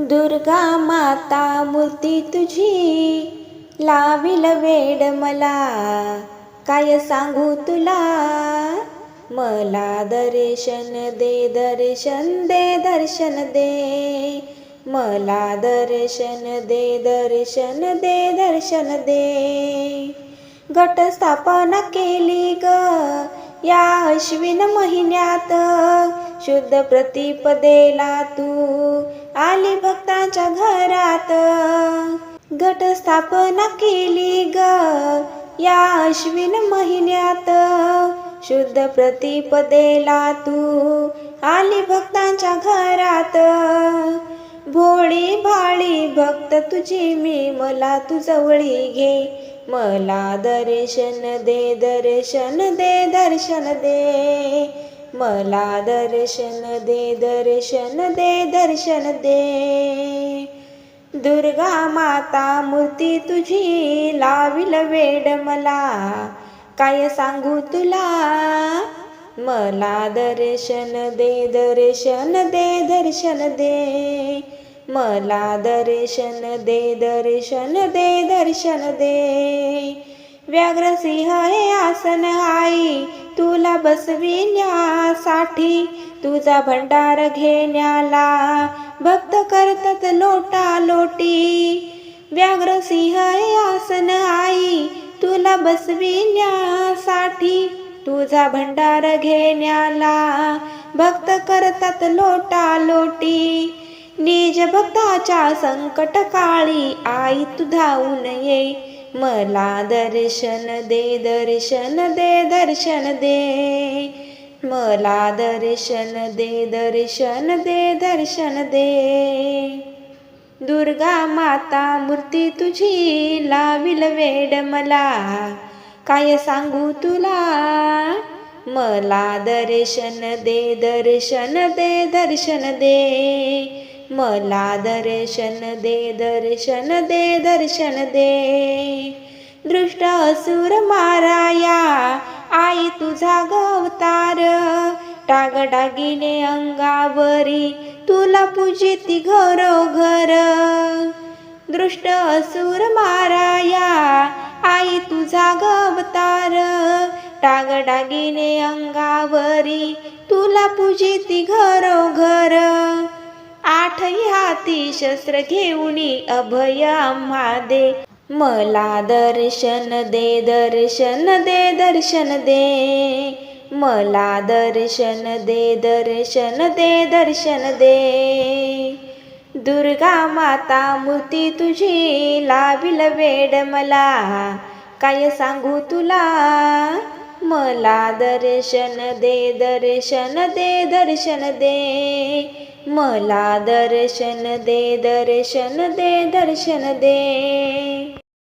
दुर्गा माता मूर्ती तुझी लाविल वेड मला. काय सांगू तुला? मला दर्शन दे दर्शन दे दर्शन दे. मला दर्शन दे दर्शन दे दर्शन दे. गट स्थापना केली ग या अश्विन महिन्यात. शुद्ध प्रतिपदेला तू आली भक्ताच्या घरात. गट स्थापना केली ग. या अश्विन महिन्यात. शुद्ध प्रतिपदेला तू आली भक्तांच्या घरात. भोळी भाळी भक्त तुझी मी मला तू जवळी घे. मला दर्शन दे दर्शन दे दर्शन दे. मला दर्शन दे दर्शन दे दर्शन दे. दुर्गा माता मूर्ती तुझी लाविल वेड मला. काय सांगू तुला? मला दर्शन दे दर्शन दे दर्शन दे. मला दर्शन दे दर्शन दे दर्शन दे. व्याघ्रसिंह हे आसन आई तुला बसविण्यासाठी. तुझा भंडार घेण्याला भक्त करतात लोटा लोटी व्याघ्रसिंह हे आसन आई तुला बसविण्यासाठी. तुझा भंडार घेण्याला भक्त करतात लोटा लोटी निज भक्ताच्या संकट काळी आई तू धावून ये. मला दर्शन दे दर्शन दे दर्शन दे. मला दर्शन दे दर्शन दे दर्शन दे. दुर्गा माता मूर्ती तुझी लाविल वेड मला. काय सांगू तुला? मला दर्शन दे दर्शन दे दर्शन दे. मला दर्शन दे दर्शन दे दर्शन दे. दृष्ट असुर माराया आई तुझा गवतार. टागडागिने अंगावरी तुला पूजिती घरोघर. दृष्ट असुर माराया आई तुझा गवतार. टागडागिने अंगावरी तुला पूजिती घरोघर. आठही हाती शस्त्र घेऊनी अभय आम्हा दे मला दर्शन दे दर्शन दे दर्शन दे. मला दर्शन दे दर्शन दे दर्शन दे. दुर्गा माता मूर्ती तुझी लाविल वेड मला. काय सांगू तुला? मला दर्शन दे दर्शन दे दर्शन दे. मला दर्शन दे दर्शन दे दर्शन दे.